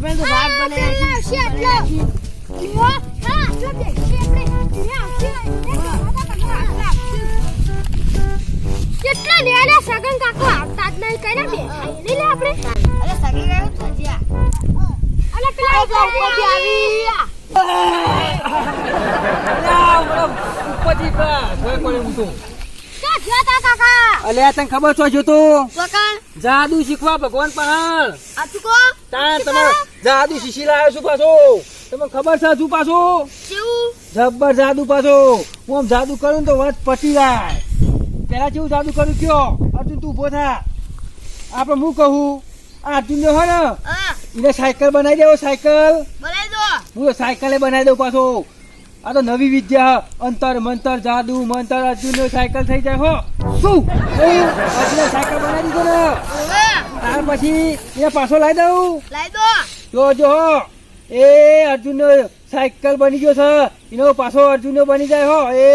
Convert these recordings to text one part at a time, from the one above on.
આપણે તો કેટલા લે સગન કાકો આવતા નહીં કઈ આપણે અલ્યા તને ખબર છો જો તું? જાદુ શીખવા ભગવાન પણ આ તું કો તાન તમારે જાદુ શીશી લાવ્યો છું પાછો. તમને ખબર છે હજુ પાછો? જબ્બર જાદુ પાછો. હું આમ જાદુ કરું તો વાત પટી જાય. પેલા કેવું જાદુ કરું કયો? અર્જુન તું ઊભો થા. આપણે હું કહું? આ અર્જુન જો હોય ને એને સાયકલ બનાવી દેવો સાયકલ. હું સાયકલે બનાવી દઉં પાછો. આ તો નવી વિદ્યા અંતર મંતર જાદુ મંતર અર્જુન સાયકલ થઈ જાય હો. શું? સાયકલ બનાવી દીધો ને. ત્યાર પછી એ પાછો લાવી દઉં. લાઈ દો. જો જો એ અર્જુન સાયકલ બની ગયો છે. એનો પાછો અર્જુન બની જાય હો. એ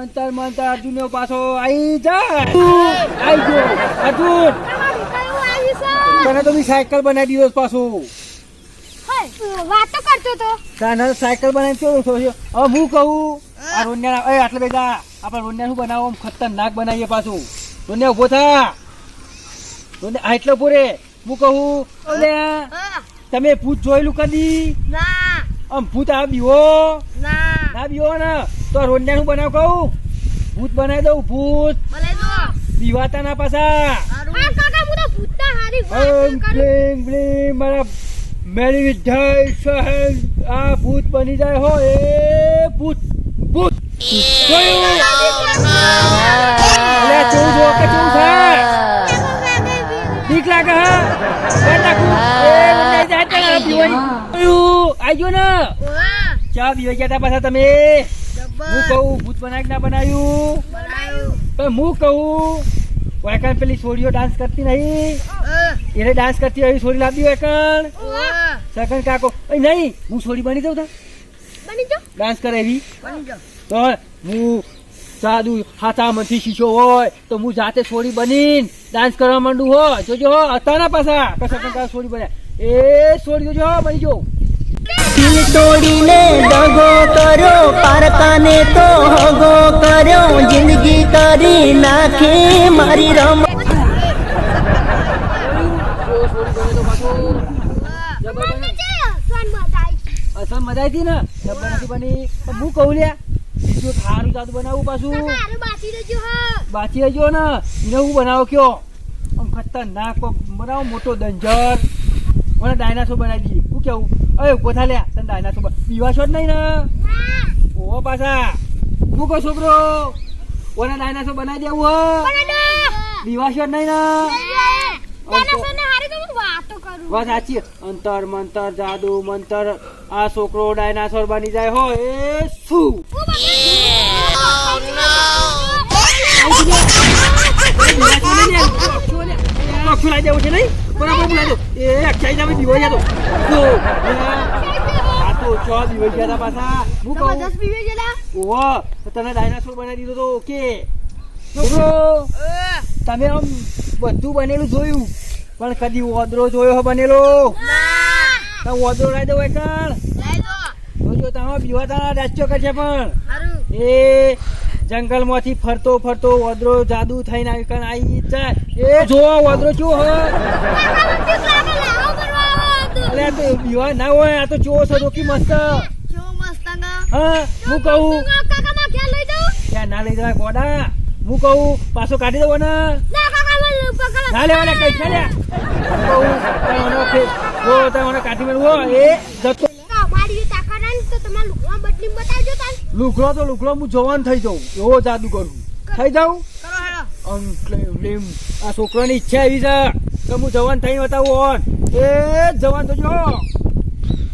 અંતર મંતર અર્જુન પાછો આવી જાય. આવી ગયો. અર્જુન. તને તો મેં સાયકલ બનાવી દીધો પાછો. વાતો કરતો તો. તને સાયકલ બનાવી કેવું થયો હવે હું કહું આ રોન્યા એ આટલે બેગા આપણે રોન્યા શું બનાવો? આમ ખતરનાક બનાવીએ પાછું. રોન્યા ઊભો થા. રોન્યા આ એટલે પૂરે. હું કહું અલ્યા તમે ભૂત જોયેલું કદી? ના. આમ ભૂત આ બીવો ના. ના બીવો ને તો રોન્યા શું બનાવ કહું? ભૂત બનાવી દઉં ભૂત. બીવાતા ના પાછા. હા કાકા હું તો ભૂતના હારી ઓમ કરું. ક્લીમ ક્લીમ મારા મેરી વિદ્યા સહેજ આ ભૂત બની જાય હો એ ભૂત ભૂત. જોયું અલ્યા કેવું જો કે કેવું છે? બીક લાગે હા? કર નાખું એ મને જાય તે આજો ને? ચા બીવાઈ ગયા તા પાછા તમે. હું કહું ભૂત બનાવી ના બનાવ્યું? બનાવ્યું. હું કહું વાયકણ પેલી છોડીઓ ડાન્સ કરતી નહીં. એને ડાન્સ કરતી હોય છોડી લાવી વાયકણ સગન કાકો. એ નહીં હું છોડી બની દઉં તા. બની જો ડાન્સ કરે એવી. બની જો તો હું સાદું હાથામાંથી શીશો હોય તો હું જાતે છોડી બનીને ડાન્સ કરવા માંડું હોય. જોજો હો અતાના પાછા કે સગન કાકો છોડી બને. એ છોડી જોજો હો બની જો દિલ તોડીને દગો કર્યો પારકાને તો હગો કર્યો જિંદગી કરી નાખી મારી રમ જો છોડી બને તો પાછું આવી અસલ મજા આવી ને? ડબ્બા નથી બની. હું કહું લ્યા બીજું સારું જાદુ બનાવું પાછું. બાચી હા. ને. એને હું બનાવો કયો? આમ ખતરનાક બનાવો મોટો ડંજર મને ડાયનાસોર બનાવી દઈએ. હું કેવું? અરે ઊભો થા લ્યા. તને ડાયનાસોર પીવા છો જ નહીં ને? ઓ પાછા. હું કહો છોકરો ઓને ડાયનાસોર બનાવી દેવું હો. પીવા છો જ નહીં ને ડાયનાસોર ને હારી તો હું વાતો સાચી. અંતર મંતર જાદુ મંતર. આ છોકરો ડાયનાસોર બની જાય હો એ શું? છે નહીં બરાબર દો એ અક્ષાઈ જતો આ તો છ બીવાઈ ગયા પાછા હું કહું ઓહો તને ડાયનાસોર બનાવી દીધો તો ઓકે. તમે આમ બધું બનેલું જોયું. પણ કદી ઓદરો જોયો બનેલો? ના. તો ઓદરો લાવી દો એકણ જોજો તમે બીવા તારા રાચ્યો કરશે પણ. એ જંગલમાંથી ફરતો ફરતો ઓદરો જાદુ થઈને આવી કણ આવી જાય. એ જો ઓદરો શું હો અલે આ તો બીવા ના હોય આ તો ચો છો? રોકી મસ્ત. હા હું કહું. કાકા માં ક્યાં ના લઈ જવાય ગોડા. હું કહું પાછો કાઢી દઉં ને ના લેવાના કઈ છે લ્યા હું કહું તને મને ફેર જો તને મને કાઢી મેળવો એ જતો મારી તાકાત ને તો તમારા લુકડા બદલી બતાવજો તાન લુકડો તો લુકડો હું. જવાન થઈ જાઉં? એવો જાદુ કરું થઈ જાઉં. આ છોકરાની ઈચ્છા એવી છે કે હું જવાન થઈ બતાવું ઓન એ જવાન તો જો.